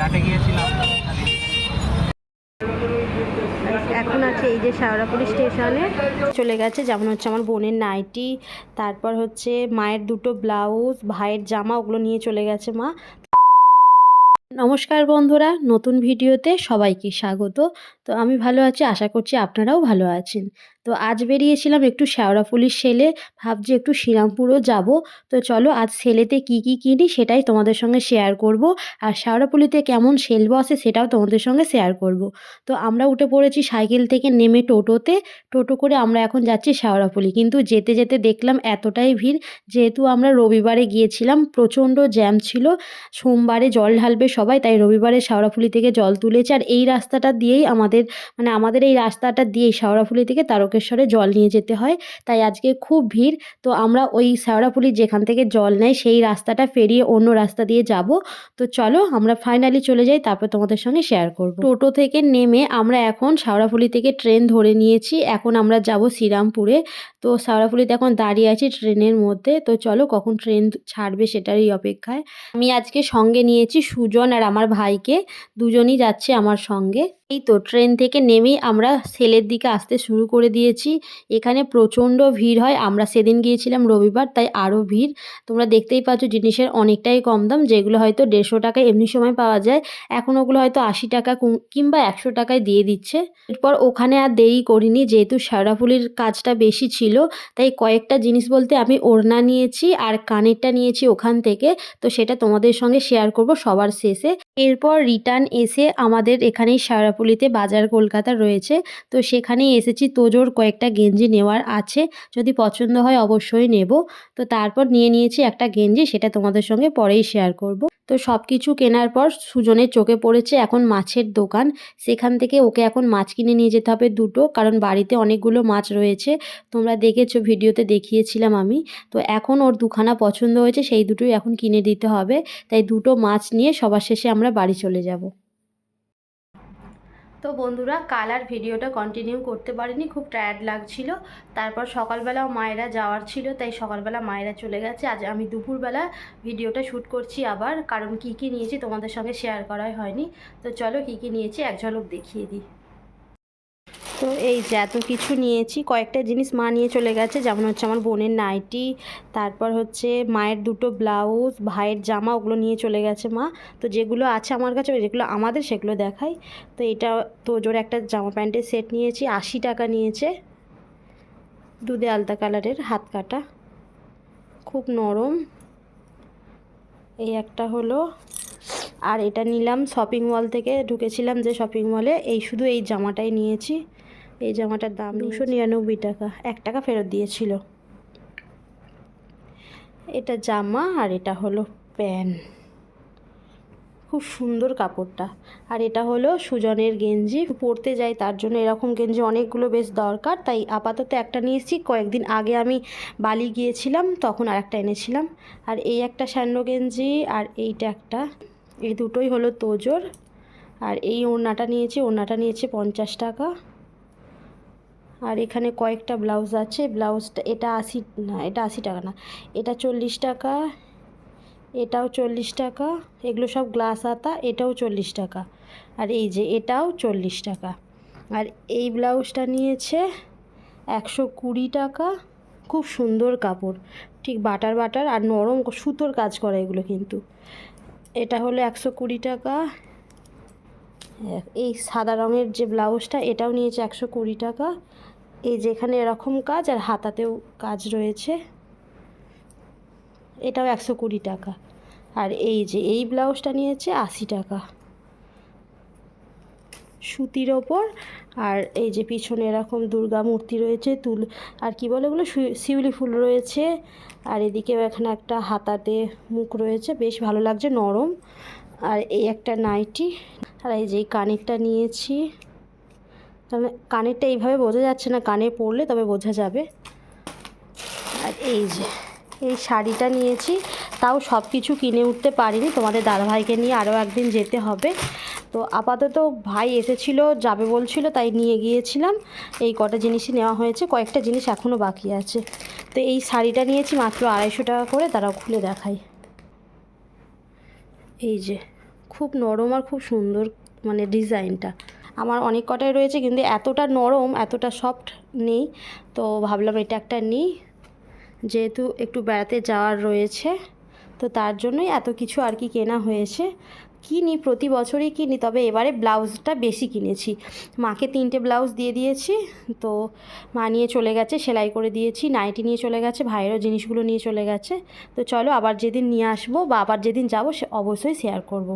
ঘাটে গিয়েছিলাম। এখন আছে এই যে শেওড়াপুরি স্টেশনে। চলে গেছে, যেমন হচ্ছে আমার বোনের নাইটি, তারপর হচ্ছে মায়ের দুটো ব্লাউজ, ভাইয়ের জামা, ওগুলো নিয়ে চলে গেছে মা। নমস্কার বন্ধুরা, নতুন ভিডিওতে সবাইকে স্বাগত। তো আমি ভালো আছি, আশা করছি আপনারাও ভালো আছেন। তো আজ বেরিয়েছিলাম একটু শেওড়াফুলির সেলে ভাবছি একটু শ্রীরামপুরও যাব। তো চলো আজ সেলেতে কি কি কিনি সেটাই তোমাদের সঙ্গে শেয়ার করব। আর শেওড়াফুলিতে কেমন সেল বসে সেটাও তোমাদের সঙ্গে শেয়ার করব। তো আমরা উঠে পড়েছি সাইকেল থেকে নেমে টোটোতে। টোটো করে আমরা এখন যাচ্ছি শেওড়াফুলি কিন্তু যেতে যেতে দেখলাম এতটাই ভিড়। যেহেতু আমরা রবিবারে গিয়েছিলাম, প্রচণ্ড জ্যাম ছিল। সোমবারে জল ঢালবে সবাই, তাই রবিবারে শেওড়াফুলি থেকে জল তুলেছে। আর এই রাস্তাটা দিয়েই আমাদের মানে আমাদের এই রাস্তাটা দিয়েই শেওড়াফুলি থেকে তারকেশ্বরে জল নিয়ে যেতে হয়। তাই আজকে খুব ভিড়। তো আমরা ওই শেওড়াফুলি যেখান থেকে জল নেয়, সেই রাস্তাটা ফেরিয়ে অন্য রাস্তা দিয়ে যাব। তো চলো আমরা ফাইনালি চলে যাই, তারপর তোমাদের সঙ্গে শেয়ার করব। টোটো থেকে নেমে আমরা এখন শেওড়াফুলি থেকে ট্রেন ধরে নিয়েছি। এখন আমরা যাব শ্রীরামপুরে। তো শেওড়াফুলিতে এখন দাঁড়িয়ে আছি ট্রেনের মধ্যে। তো চলো কখন ট্রেন ছাড়বে সেটারই অপেক্ষায়। আমি আজকে সঙ্গে নিয়েছি সুজন আর আমার ভাইকে। দুজনই যাচ্ছে আমার সঙ্গে। এই তো ট্রেন থেকে নেমেই আমরা সেলের দিকে আসতে শুরু করে দিয়েছি। এখানে প্রচণ্ড ভিড় হয়। আমরা সেদিন গিয়েছিলাম রবিবার, তাই আরও ভিড়। তোমরা দেখতেই পাচ্ছ জিনিসের অনেকটাই কম দাম, যেগুলো হয়তো দেড়শো টাকায় এমনি সময় পাওয়া যায়। এখন ওগুলো হয়তো আশি টাকা কিংবা একশো টাকায় দিয়ে দিচ্ছে। এরপর ওখানে আর দেরি করিনি, যেহেতু শেওড়াফুলির কাজটা বেশি ছিল, তাই কয়েকটা জিনিস বলতে আমি ওড়না নিয়েছি আর কানেরটা নিয়েছি ওখান থেকে। তো সেটা তোমাদের সঙ্গে শেয়ার করব সবার শেষে। এরপর রিটার্ন এসে আমাদের এখানেই শেওড়াফুলিতে বাজার কলকাতা রয়েছে। তো সেখানেই এসেছি। তোজোর কয়েকটা গেঞ্জি নেওয়ার আছে। যদি পছন্দ হয় অবশ্যই নেব। তো তারপর নিয়ে নিয়েছি একটা গেঞ্জি, সেটা তোমাদের সঙ্গে পরেই শেয়ার করব। তো সব কিছু কেনার পর সুজনের চোখে পড়েছে এখন মাছের দোকান। সেখান থেকে ওকে এখন মাছ কিনে নিয়ে যেতে হবে দুটো, কারণ বাড়িতে অনেকগুলো মাছ রয়েছে। তোমরা দেখেছ, ভিডিওতে দেখিয়েছিলাম আমি। তো এখন ওর দুখানা পছন্দ হয়েছে, সেই দুটোই এখন কিনে দিতে হবে। তাই দুটো মাছ নিয়ে সবার শেষে আমরা বাড়ি চলে যাব। তো বন্ধুরা, কাল আর ভিডিওটা কন্টিনিউ করতে পারিনি, খুব টায়ার্ড লাগছিল। তারপর সকালবেলাও মায়েরা যাওয়ার ছিল, তাই সকালবেলা মায়েরা চলে গেছে। আজ আমি দুপুরবেলা ভিডিওটা শ্যুট করছি আবার, কারণ কি কি নিয়েছি তোমাদের সঙ্গে শেয়ার করাই হয়নি। তো চলো কি কি নিয়েছি, এক ঝলক দেখিয়ে দিই। তো এই যে এত কিছু নিয়েছি, কয়েকটা জিনিস মা নিয়ে চলে গেছে, যেমন হচ্ছে আমার বোনের নাইটি, তারপর হচ্ছে মায়ের দুটো ব্লাউজ, ভাইয়ের জামা, ওগুলো নিয়ে চলে গেছে মা। তো যেগুলো আছে আমার কাছে যেগুলো আমাদের সেগুলো দেখাই। তো এটা তো জোরে একটা জামা প্যান্টের সেট নিয়েছি, আশি টাকা নিয়েছে। দুধে আলতা কালারের হাত কাটা। খুব নরম। এই একটা হলো। আর এটা নিলাম শপিং মল থেকে, ঢুকেছিলাম যে শপিং মলে এই শুধু এই জামাটাই নিয়েছি। এই জামাটার দাম দুশো নিরানব্বই টাকা। এক টাকা ফেরত দিয়েছিল। এটা জামা আর এটা হলো প্যান্ট খুব সুন্দর কাপড়টা। আর এটা হলো সুজনের গেঞ্জি। পরতে যাই তার জন্য এরকম গেঞ্জি অনেকগুলো বেশ দরকার। তাই আপাতত একটা নিয়েছি। কয়েকদিন আগে আমি বালি গিয়েছিলাম তখন আর একটা এনেছিলাম। আর এই একটা স্যান্ডো গেঞ্জি আর এইটা একটা। এই দুটোই হলো তোজোর। আর এই ওড়নাটা নিয়েছি। ওড়নাটা নিয়েছে পঞ্চাশ টাকা। আর এখানে কয়েকটা ব্লাউজ আছে। ব্লাউজটা, এটা আশি, না, এটা আশি টাকা না, এটা চল্লিশ টাকা, এটাও চল্লিশ টাকা, এগুলো সব গ্লাস আতা, এটাও চল্লিশ টাকা, আর এই যে এটাও চল্লিশ টাকা। আর এই ব্লাউজটা নিয়েছে একশো কুড়ি টাকা, খুব সুন্দর কাপড়, ঠিক বাটার বাটার আর নরম সুতোর কাজ করা এগুলো কিন্তু। এটা হলো একশো কুড়ি টাকা, এই সাদা রঙের যে ব্লাউজটা, এটাও নিয়েছে একশো কুড়ি টাকা এই যেখানে এরকম কাজ আর হাতাতেও কাজ রয়েছে। এটাও একশো কুড়ি টাকা। আর এই যে এই ব্লাউজটা নিয়েছে আশি টাকা। সুতির ওপর আর এই যে পিছনে এরকম দুর্গা মূর্তি রয়েছে, তুল আর কি বলে ওগুলো? শিউলি ফুল রয়েছে। আর এদিকেও এখানে একটা হাতাতে মুখ রয়েছে, বেশ ভালো লাগছে, নরম। আর এই একটা নাইটি। আর এই যে কানেরটা নিয়েছি। কানেরটা এইভাবে বোঝা যাচ্ছে না, কানে পড়লে তবে বোঝা যাবে। আর এই যে, এই শাড়িটা নিয়েছি, তাও সব কিছু কিনে উঠতে পারিনি, তোমাদের দাদাভাইকে নিয়ে আরও একদিন যেতে হবে। তো আপাতত ভাই এসেছিল, যাবে বলছিল, তাই নিয়ে গিয়েছিলাম। এই কটা জিনিসই নেওয়া হয়েছে, কয়েকটা জিনিস এখনও বাকি আছে। তো এই শাড়িটা নিয়েছি, মাত্র আড়াইশো টাকা করে তারাও খুলে দেখাই। এই যে, খুব নরম আর খুব সুন্দর মানে ডিজাইনটা। আমার অনেক কটাই রয়েছে, কিন্তু এতটা নরম, এতটা সফট নেই। তো ভাবলাম এটা একটা নিই, যেহেতু একটু বেড়াতে যাওয়ার রয়েছে, তো তার জন্যই এত কিছু আর কি কেনা হয়েছে। কিনি, প্রতি বছরই কিনি, তবে এবারে ব্লাউজটা বেশি কিনেছি। মাকে তিনটে ব্লাউজ দিয়ে দিয়েছি, তো মা নিয়ে চলে গেছে, সেলাই করে দিয়েছি, নাইটি নিয়ে চলে গেছে, ভাইয়েরও জিনিসগুলো নিয়ে চলে গেছে। তো চলো আবার যেদিন নিয়ে আসব বা আবার যেদিন যাব, সে অবশ্যই শেয়ার করব।